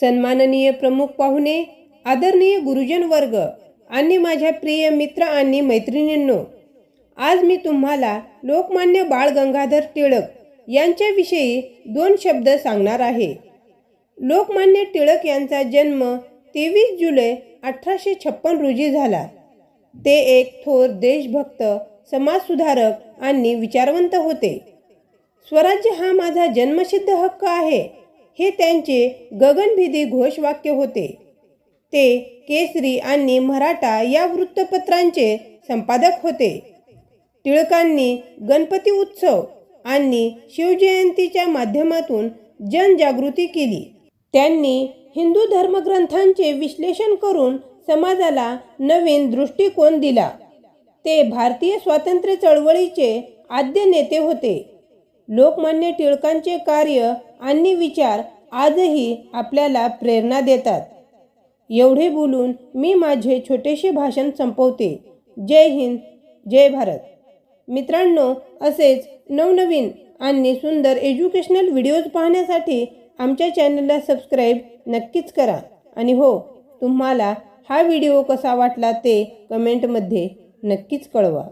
सन्माननीय प्रमुख पाहुणे आदरणीय गुरुजन वर्ग आणि माझ्या प्रिय मित्र आणि मैत्रिणींनो आज मी तुम्हाला लोकमान्य बाळ गंगाधर टिळक यांच्याविषयी दोन शब्द सांगणार आहे. लोकमान्य टिळक यांचा जन्म तेवीस जुलै अठराशे छप्पन रोजी झाला. ते एक थोर देशभक्त समाजसुधारक आणि विचारवंत होते. स्वराज्य हा माझा जन्मसिद्ध हक्क आहे. हे त्यांचे गगनभेदी घोषवाक्य होते. ते केसरी आणि मराठा या वृत्तपत्रांचे संपादक होते. टिळकांनी गणपती उत्सव आणि शिवजयंतीच्या माध्यमातून जनजागृती केली. त्यांनी हिंदू धर्मग्रंथांचे विश्लेषण करून समाजाला नवीन दृष्टिकोन दिला. ते भारतीय स्वातंत्र्य चळवळीचे आद्य नेते होते. लोकमान्य टिळकांचे कार्य आणि विचार आजही आपल्याला प्रेरणा देतात. एवढे बोलून मी माझे छोटेसे भाषण संपवते. जय हिंद जय भारत. मित्रांनो असेच नवनवीन आणि सुंदर एज्युकेशनल व्हिडिओज पाहण्यासाठी आमच्या चॅनलला सबस्क्राईब नक्कीच करा. आणि हो तुम्हाला हा व्हिडिओ कसा वाटला ते कमेंटमध्ये नक्कीच कळवा.